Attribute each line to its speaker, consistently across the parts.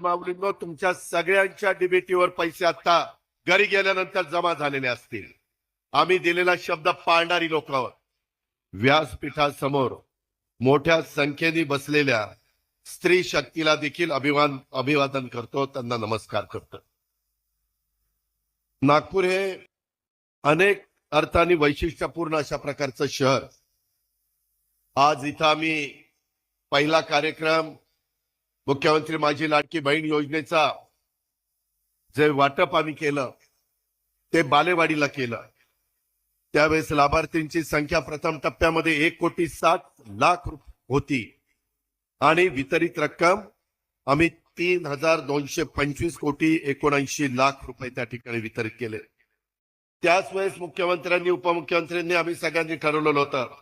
Speaker 1: माऊलींनो तुमच्या सगळ्यांच्या डिबेटीवर पैसे आता घरी गेल्यानंतर जमा झालेले असतील. आम्ही दिलेला शब्द पाळणारी लोक. व्यासपीठासमोर मोठ्या संख्येने बसलेल्या स्त्री शक्तीला देखील अभिमान अभिवादन करतो त्यांना नमस्कार करतो. नागपूर हे अनेक अर्थाने वैशिष्ट्यपूर्ण अशा प्रकारचं शहर. आज इथं आम्ही पहिला कार्यक्रम मुख्यमंत्री माझी लाडकी बहीण योजनेचा जे वाटप आम्ही केलं ते बालेवाडीला केलं. त्यावेळेस लाभार्थींची संख्या प्रथम टप्प्यामध्ये एक कोटी सात लाख होती. आणि वितरित रक्कम आम्ही तीन हजार दोनशे पंचवीस कोटी एकोणऐंशी लाख रुपये त्या ठिकाणी वितरित केले. त्याच वेळेस मुख्यमंत्र्यांनी उपमुख्यमंत्र्यांनी आम्ही सगळ्यांनी ठरवलेलं होतं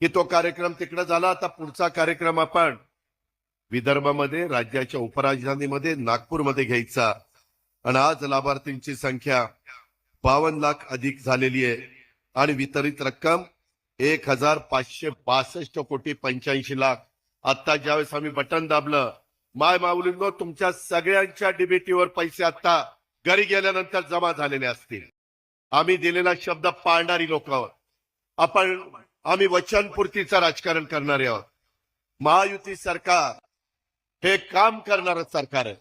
Speaker 1: की तो कार्यक्रम तिकडे झाला आता पुढचा कार्यक्रम आपण विदर्भामध्ये राज्याच्या उपराजधानीमध्ये नागपूरमध्ये घ्यायचा. आणि आज लाभार्थींची संख्या बावन्न लाख अधिक झालेली आहे. आणि वितरित रक्कम एक हजार पाचशे बासष्ट कोटी पंच्याऐंशी लाख. आता ज्यावेळेस आम्ही बटन दाबलं माय माऊलींनो तुमच्या सगळ्यांच्या डिबेटीवर पैसे आता घरी गेल्यानंतर जमा झालेले असतील. आम्ही दिलेला शब्द पाळणारी लोक आहोत. आपण आम्ही वचनपूर्तीचं राजकारण करणारे आहोत. महायुती सरकार हे काम करणारं सरकार आहे.